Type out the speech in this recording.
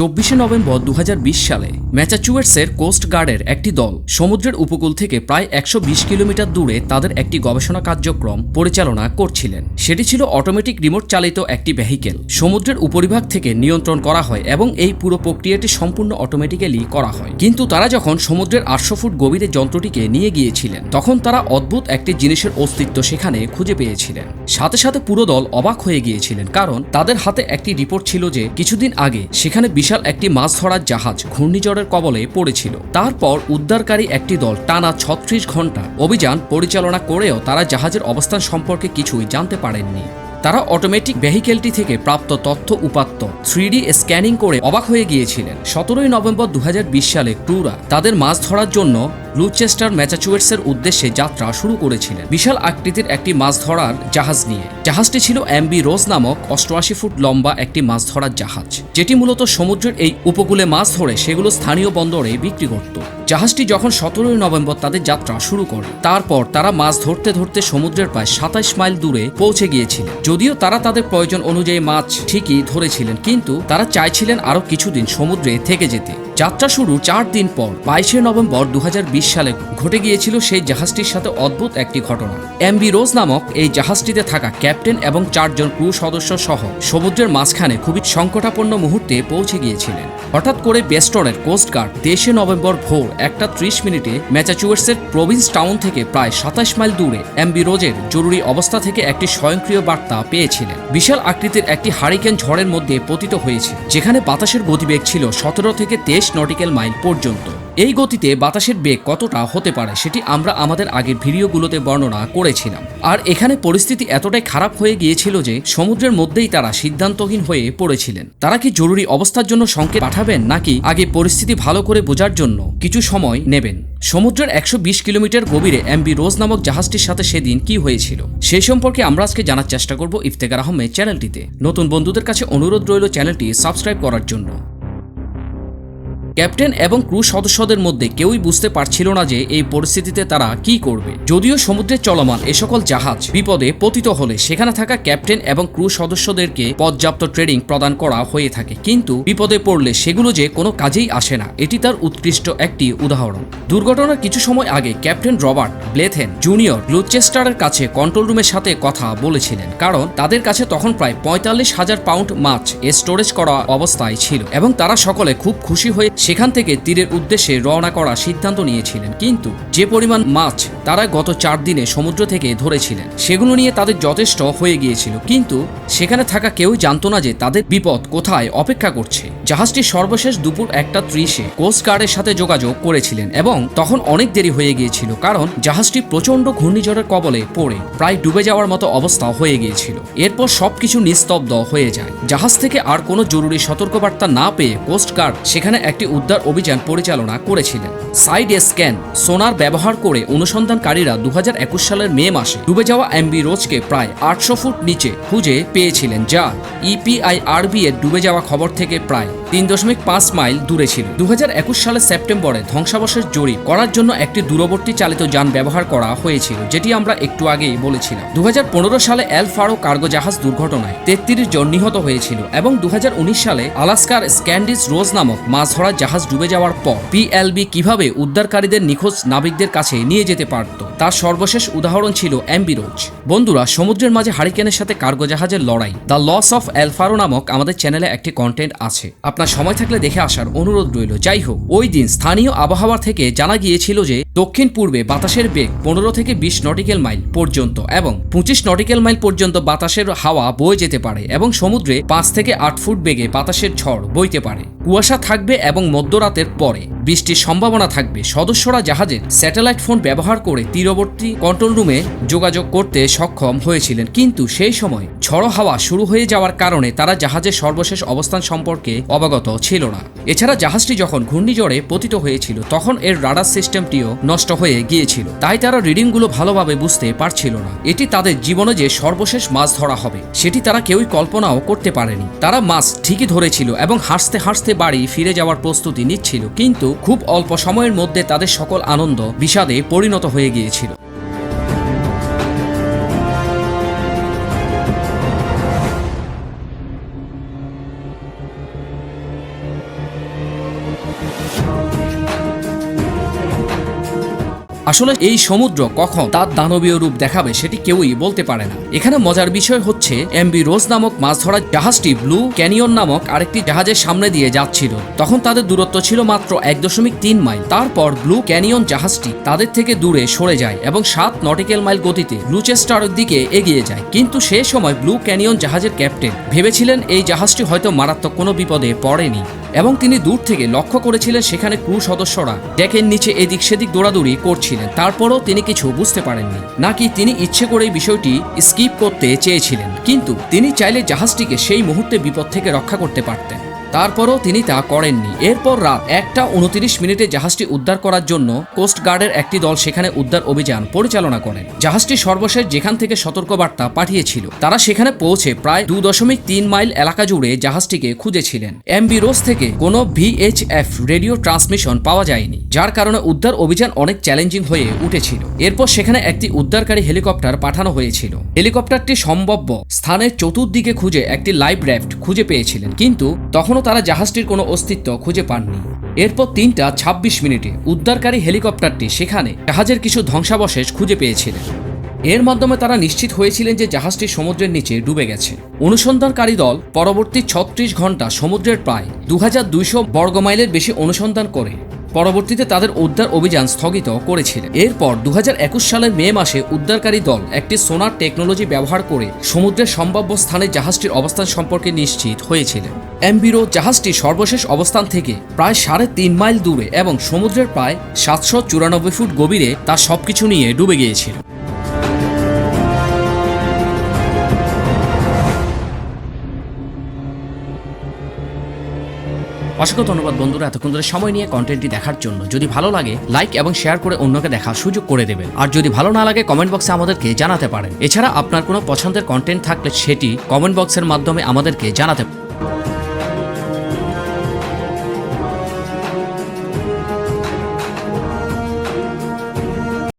চব্বিশে নভেম্বর দু হাজার বিশ সালে ম্যাচাচুয়েটসের কোস্ট গার্ডের একটি দল সমুদ্রের উপকূল থেকে প্রায় একশো বিশ কিলোমিটার দূরে তাদের একটি গবেষণা কার্যক্রম পরিচালনা করছিলেন। সেটি ছিল অটোমেটিক রিমোট চালিত একটি ভেহিকেল। সমুদ্রের উপরিভাগ থেকে নিয়ন্ত্রণ করা হয় এবং এই পুরো প্রক্রিয়াটি সম্পূর্ণ অটোমেটিক্যালি করা হয়। কিন্তু তারা যখন সমুদ্রের আটশো ফুট গভীরে যন্ত্রটিকে নিয়ে গিয়েছিলেন, তখন তারা অদ্ভুত একটি জিনিসের অস্তিত্ব সেখানে খুঁজে পেয়েছিলেন। সাথে সাথে পুরো দল অবাক হয়ে গিয়েছিলেন, কারণ তাদের হাতে একটি রিপোর্ট ছিল যে, কিছুদিন আগে সেখানে বিশাল একটি মাছ ধরার জাহাজ ঘূর্ণিঝড়ের কবলে পড়েছিল। তারপর উদ্ধারকারী একটি দল টানা ছত্রিশ ঘণ্টা অভিযান পরিচালনা করেও তারা জাহাজের অবস্থান সম্পর্কে কিছুই জানতে পারেননি। তারা অটোমেটিক ভেহিকেলটি থেকে প্রাপ্ত তথ্য উপাত্ত থ্রি স্ক্যানিং করে অবাক হয়ে গিয়েছিলেন। সতেরোই নভেম্বর দু হাজার বিশ সালে ক্রুরা তাদের মাছ ধরার জন্য লুচেস্টার ম্যাচাচুয়েটসের উদ্দেশ্যে যাত্রা শুরু করেছিলেন। বিশাল আকৃতির একটি মাছ ধরার জাহাজ নিয়ে। জাহাজটি ছিল এমবি রোজ নামক অষ্টআশি ফুট লম্বা একটি মাছ ধরার জাহাজ, যেটি মূলত সমুদ্রের এই উপকূলে মাছ ধরে সেগুলো স্থানীয় বন্দরে বিক্রি করত। জাহাজটি যখন সতেরোই নভেম্বর তাদের যাত্রা শুরু করে, তারপর তারা মাছ ধরতে ধরতে সমুদ্রের প্রায় সাতাশ মাইল দূরে পৌঁছে গিয়েছিলেন। যদিও তারা তাদের প্রয়োজন অনুযায়ী মাছ ঠিকই ধরেছিলেন, কিন্তু তারা চাইছিলেন আরও কিছুদিন সমুদ্রে থেকে যেতে। যাত্রা শুরু চার দিন পর, বাইশে নভেম্বর দু হাজার সালে ঘটে গিয়েছিল সেই জাহাজটির সাথে অদ্ভুত একটি ঘটনা। এমবি রোজ নামক এই জাহাজটিতে থাকা ক্যাপ্টেন এবং চারজন ক্রু সদস্য সহ সমুদ্রের মাঝখানে খুবই সংকটাপন্ন মুহূর্তে পৌঁছে গিয়েছিলেন। হঠাৎ করে বেস্টনের কোস্টগার্ড তেইশে নভেম্বর ভোর একটা ত্রিশ মিনিটে ম্যাচাচুয়েটসের প্রভিন্স টাউন থেকে প্রায় সাতাশ মাইল দূরে এমবি রোজের জরুরি অবস্থা থেকে একটি স্বয়ংক্রিয় বার্তা পেয়েছিলেন। বিশাল আকৃতির একটি হারিকেন ঝড়ের মধ্যে পতিত হয়েছে, যেখানে বাতাসের গতিবেগ ছিল সতেরো থেকে তেইশ নটিক্যাল মাইল পর্যন্ত। এই গতিতে বাতাসের বেগ কতটা হতে পারে সেটি আমরা আমাদের আগের ভিডিওগুলোতে বর্ণনা করেছিলাম। আর এখানে পরিস্থিতি এতটাই খারাপ হয়ে গিয়েছিল যে সমুদ্রের মধ্যেই তারা সিদ্ধান্তহীন হয়ে পড়েছিলেন। তারা কি জরুরি অবস্থার জন্য সংকেত পাঠাবেন নাকি আগে পরিস্থিতি ভালো করে বোঝার জন্য কিছু সময় নেবেন? সমুদ্রের একশো বিশ কিলোমিটার গভীরে এমবি রোজ নামক জাহাজটির সাথে সেদিন কি হয়েছিল? সে সম্পর্কে আমরা আজকে জানার চেষ্টা করব ইফতেকার আহমেদ চ্যানেলটিতে। নতুন বন্ধুদের কাছে অনুরোধ রইল চ্যানেলটি সাবস্ক্রাইব করার জন্য। ক্যাপ্টেন এবং ক্রু সদস্যদের মধ্যে কেউই বুঝতে পারছিল না যে এই পরিস্থিতিতে তারা কি করবে। যদিও সমুদ্রে চলমান এ সকল জাহাজ বিপদে পতিত হলে সেখানে থাকা ক্যাপ্টেন এবং ক্রু সদস্যদেরকে পর্যাপ্ত ট্রেনিং প্রদান করা হয়ে থাকে। কিন্তু বিপদে পড়লে সেগুলো যে কোনো কাজেই আসে না, এটি তার উৎকৃষ্ট একটি উদাহরণ। দুর্ঘটনার কিছু সময় আগে ক্যাপ্টেন রবার্ট ব্লেথেন জুনিয়র লুচেস্টারের কাছে কন্ট্রোল রুমের সাথে কথা বলেছিলেন, কারণ তাদের কাছে তখন প্রায় পঁয়তাল্লিশ হাজার পাউন্ড মাছ স্টোরেজ করা অবস্থায় ছিল এবং তারা সকলে খুব খুশি হয়ে সেখান থেকে তীরের উদ্দেশ্যে রওনা করার সিদ্ধান্ত নিয়েছিলেন। কিন্তু যে পরিমাণ মাছ তারা গত চার দিনে সমুদ্র থেকে ধরেছিলেন, সেগুলো নিয়ে তাদের যথেষ্ট হয়ে গিয়েছিল। কিন্তু সেখানে থাকা কেউ জানতো না যে তাদের বিপদ কোথায় অপেক্ষা করছে। জাহাজটি সর্বশেষ দুপুর একটা ত্রিশে কোস্ট গার্ডের সাথে যোগাযোগ করেছিলেন এবং তখন অনেক দেরি হয়ে গিয়েছিল কারণ জাহাজটি প্রচণ্ড ঘূর্ণিঝড়ের কবলে পড়ে, প্রায় ডুবে যাওয়ার মতো অবস্থা হয়ে গিয়েছিল। এরপর সবকিছু নিস্তব্ধ হয়ে যায়। জাহাজ থেকে আর কোনো জরুরি সতর্কবার্তা না পেয়ে কোস্ট গার্ড সেখানে একটি উদ্ধার অভিযান পরিচালনা করেছিলেন। সাইড স্ক্যান, সোনার ব্যবহার করে অনুসন্ধানকারীরা দু সালের মে মাসে ডুবে যাওয়া এমবি রোজকে প্রায় আটশো ফুট নিচে খুঁজে পেয়েছিলেন যা E ইপিআইআরবি এর ডুবে যাওয়া খবর থেকে প্রায় তিন দশমিক পাঁচ মাইল দূরে ছিল। দু সালের সেপ্টেম্বরে ধ্বংসাবশেষ জরিপ করার জন্য একটি দূরবর্তী চালিত যান ব্যবহার করা হয়েছিল, যেটি আমরা একটু আগেই বলেছিলাম। দু হাজার পনেরো সালে এল ফারো কার্গো জাহাজ দুর্ঘটনায় তেত্রিশ জন নিহত হয়েছিল এবং দু হাজার উনিশ সালে আলাস্কার স্ক্যান্ডিস রোজ নামক মাছ ধরার জাহাজ ডুবে যাওয়ার পর পিএলবি কীভাবে উদ্ধারকারীদের নিখোঁজ নাবিকদের কাছে নিয়ে যেতে পারত? তার সর্বশেষ উদাহরণ ছিল অ্যাম্বিরোজ বন্ধুরা, সমুদ্রের মাঝে হারিকেনের সাথে কার্গো জাহাজের লড়াই, দ্য লস অফ এলফারো নামক আমাদের চ্যানেলে একটি কন্টেন্ট আছে। আপনার সময় থাকলে দেখে আসার অনুরোধ রইল। যাই হোক, ওই দিন স্থানীয় আবহাওয়া থেকে জানা গিয়েছিল যে, দক্ষিণ পূর্বে বাতাসের বেগ পনেরো থেকে বিশ নটিক্যাল মাইল পর্যন্ত এবং পঁচিশ নটিক্যাল মাইল পর্যন্ত বাতাসের হাওয়া বয়ে যেতে পারে এবং সমুদ্রে পাঁচ থেকে আট ফুট বেগে বাতাসের ঝড় বইতে পারে। কুয়াশা থাকবে এবং মধ্যরাতের পরে। বৃষ্টির সম্ভাবনা থাকবে। সদস্যরা জাহাজের স্যাটেলাইট ফোন ব্যবহার করে তীরবর্তী কন্ট্রোল রুমে যোগাযোগ করতে সক্ষম হয়েছিলেন। কিন্তু সেই সময় ঝড়ো হাওয়া শুরু হয়ে যাওয়ার কারণে তারা জাহাজের সর্বশেষ অবস্থান সম্পর্কে অবগত ছিল না। এছাড়া জাহাজটি যখন ঘূর্ণিঝড়ে পতিত হয়েছিল, তখন এর রাডার সিস্টেমটিও নষ্ট হয়ে গিয়েছিল। তাই তারা রিডিংগুলো ভালোভাবে বুঝতে পারছিল না। এটি তাদের জীবনে যে সর্বশেষ মাছ ধরা হবে, সেটি তারা কেউই কল্পনাও করতে পারেনি। তারা মাছ ঠিকই ধরেছিল এবং হাসতে হাসতে বাড়ি ফিরে যাওয়ার প্রস্তুতি নিচ্ছিল। কিন্তু খুব অল্প সময়ের মধ্যে তাদের সকল আনন্দ বিষাদে পরিণত হয়ে গিয়েছিল। আসলে এই সমুদ্র কখন তার দানবীয় রূপ দেখাবে সেটি কেউই বলতে পারে না। এখানে মজার বিষয় হচ্ছে এমবি রোজ নামক মাছ ধরার জাহাজটি ব্লু ক্যানিয়ন নামক আরেকটি জাহাজের সামনে দিয়ে যাচ্ছিল। তখন তাদের দূরত্ব ছিল মাত্র এক দশমিক তিন মাইল। তারপর ব্লু ক্যানিয়ন জাহাজটি তাদের থেকে দূরে সরে যায় এবং সাত নটিক্যাল মাইল গতিতে ব্লুচেস্টারের দিকে এগিয়ে যায়। কিন্তু সে সময় ব্লু ক্যানিয়ন জাহাজের ক্যাপ্টেন ভেবেছিলেন এই জাহাজটি হয়তো মারাত্মক কোনো বিপদে পড়েনি। এবং তিনি দূর থেকে লক্ষ্য করেছিলেন সেখানে ক্রু সদস্যরা ডেকের নিচে এদিক সেদিক দৌড়াদৌড়ি করছিলেন। তারপরও তিনি কিছু বুঝতে পারেননি। নাকি তিনি ইচ্ছে করে বিষয়টি স্কিপ করতে চেয়েছিলেন। কিন্তু তিনি চাইলে জাহাজটিকে সেই মুহূর্তে বিপদ থেকে রক্ষা করতে পারতেন। তারপরও তিনি তা করেননি। এরপর রাত একটা উনত্রিশ মিনিটে জাহাজটি উদ্ধার করার জন্য কোস্ট গার্ডের একটি দল সেখানে উদ্ধার অভিযান পরিচালনা করেন। জাহাজটি সর্বশেষ যেখান থেকে সতর্কবার্তা পাঠিয়েছিল, তারা সেখানে পৌঁছে প্রায় দু দশমিক তিন মাইল এলাকা জুড়ে জাহাজটিকে খুঁজেছিলেন। এমবি রোজ থেকে কোনো ভিএইচএফ রেডিও ট্রান্সমিশন পাওয়া যায়নি, যার কারণে উদ্ধার অভিযান অনেক চ্যালেঞ্জিং হয়ে উঠেছিল। এরপর সেখানে একটি উদ্ধারকারী হেলিকপ্টার পাঠানো হয়েছিল। হেলিকপ্টারটি সম্ভাব্য স্থানের চতুর্দিকে খুঁজে একটি লাইভ র্যাফট খুঁজে পেয়েছিলেন, কিন্তু তখনও তারা জাহাজটির কোনো অস্তিত্ব খুঁজে পাননি। এরপর তিনটা ছাব্বিশ মিনিটে উদ্ধারকারী হেলিকপ্টারটি সেখানে জাহাজের কিছু ধ্বংসাবশেষ খুঁজে পেয়েছিলেন। এর মাধ্যমে তারা নিশ্চিত হয়েছিলেন যে জাহাজটি সমুদ্রের নিচে ডুবে গেছে। অনুসন্ধানকারী দল পরবর্তী ছত্রিশ ঘণ্টা সমুদ্রের প্রায় দু হাজার দুইশ বর্গমাইলের বেশি অনুসন্ধান করে পরবর্তীতে তাদের উদ্ধার অভিযান স্থগিত করেছিলেন। এরপর দু হাজার একুশ সালের মে মাসে উদ্ধারকারী দল একটি সোনার টেকনোলজি ব্যবহার করে সমুদ্রের সম্ভাব্য স্থানে জাহাজটির অবস্থান সম্পর্কে নিশ্চিত হয়েছিলেন। এমবিরো জাহাজটি সর্বশেষ অবস্থান থেকে প্রায় সাড়ে তিন মাইল দূরে এবং সমুদ্রের প্রায় সাতশো চুরানব্বই ফুট গভীরে তার সবকিছু নিয়ে ডুবে গিয়েছিল। অসংখ্য ধন্যবাদ বন্ধুরা এতক্ষণ ধরে সময় নিয়ে কন্টেন্টটি দেখার জন্য। যদি ভালো লাগে লাইক এবং শেয়ার করে অন্যকে দেখার সুযোগ করে দেবেন। আর যদি ভালো না লাগে কমেন্ট বক্সে আমাদেরকে জানাতে পারেন। এছাড়া আপনার কোনো পছন্দের কন্টেন্ট থাকলে সেটি কমেন্ট বক্সের মাধ্যমে আমাদেরকে জানাতে